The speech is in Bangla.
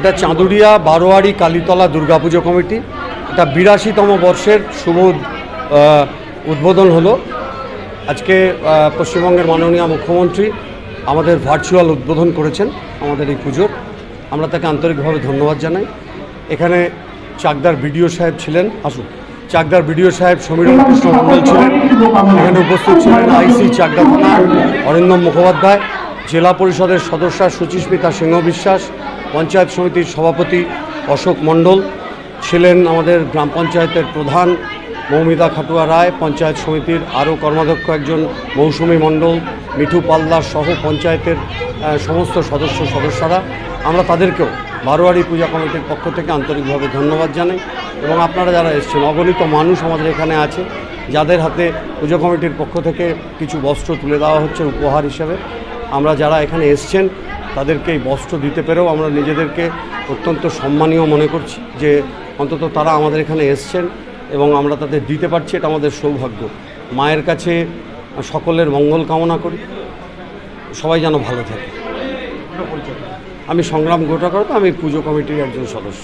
এটা চাঁদুরিয়া, বারোয়ারি, কালীতলা দুর্গাপুজো কমিটি। এটা বিরাশিতম বর্ষের শুভ উদ্বোধন হলো। আজকে পশ্চিমবঙ্গের মাননীয় মুখ্যমন্ত্রী আমাদের ভার্চুয়াল উদ্বোধন করেছেন আমাদের এই পুজোর। আমরা তাকে আন্তরিকভাবে ধন্যবাদ জানাই। এখানে চাকদার বিডিও সাহেব ছিলেন। আসুন, চাকদার বিডিও সাহেব সমীরণ কৃষ্ণ মণ্ডল ছিলেন। এখানে উপস্থিত ছিলেন আইসি চাকদা থানা অরিন্দম মুখোপাধ্যায়। জেলা পরিষদের সদস্য সুচিস্মিতা সিংহ বিশ্বাস, পঞ্চায়েত সমিতির সভাপতি অশোক মণ্ডল, ছিলেন আমাদের গ্রাম পঞ্চায়েতের প্রধান মৌমিতা খাটুয়া রায়, পঞ্চায়েত সমিতির আরও কর্মাধ্যক্ষ একজন মৌসুমী মণ্ডল, মিঠু পালদার সহ পঞ্চায়েতের সমস্ত সদস্য সদস্যরা। আমরা তাদেরকেও বারোয়ারি পূজা কমিটির পক্ষ থেকে আন্তরিকভাবে ধন্যবাদ জানাই এবং আপনারা যারা এসছেন, অগণিত মানুষ আমাদের এখানে আছে, যাদের হাতে পুজো কমিটির পক্ষ থেকে কিছু বস্ত্র তুলে দেওয়া হচ্ছে উপহার হিসেবে। আমরা যারা এখানে এসছেন, তাদেরকে এই বস্ত্র দিতে পেরেও আমরা নিজেদেরকে অত্যন্ত সম্মানীয় মনে করছি যে অন্তত তারা আমাদের এখানে এসছেন এবং আমরা তাদের দিতে পারছি, এটা আমাদের সৌভাগ্য। মায়ের কাছে সকলের মঙ্গল কামনা করি। সবাই যেন ভালো থাকে। আমি সংগ্রাম গোটাকর্তা, আমি পুজো কমিটির একজন সদস্য।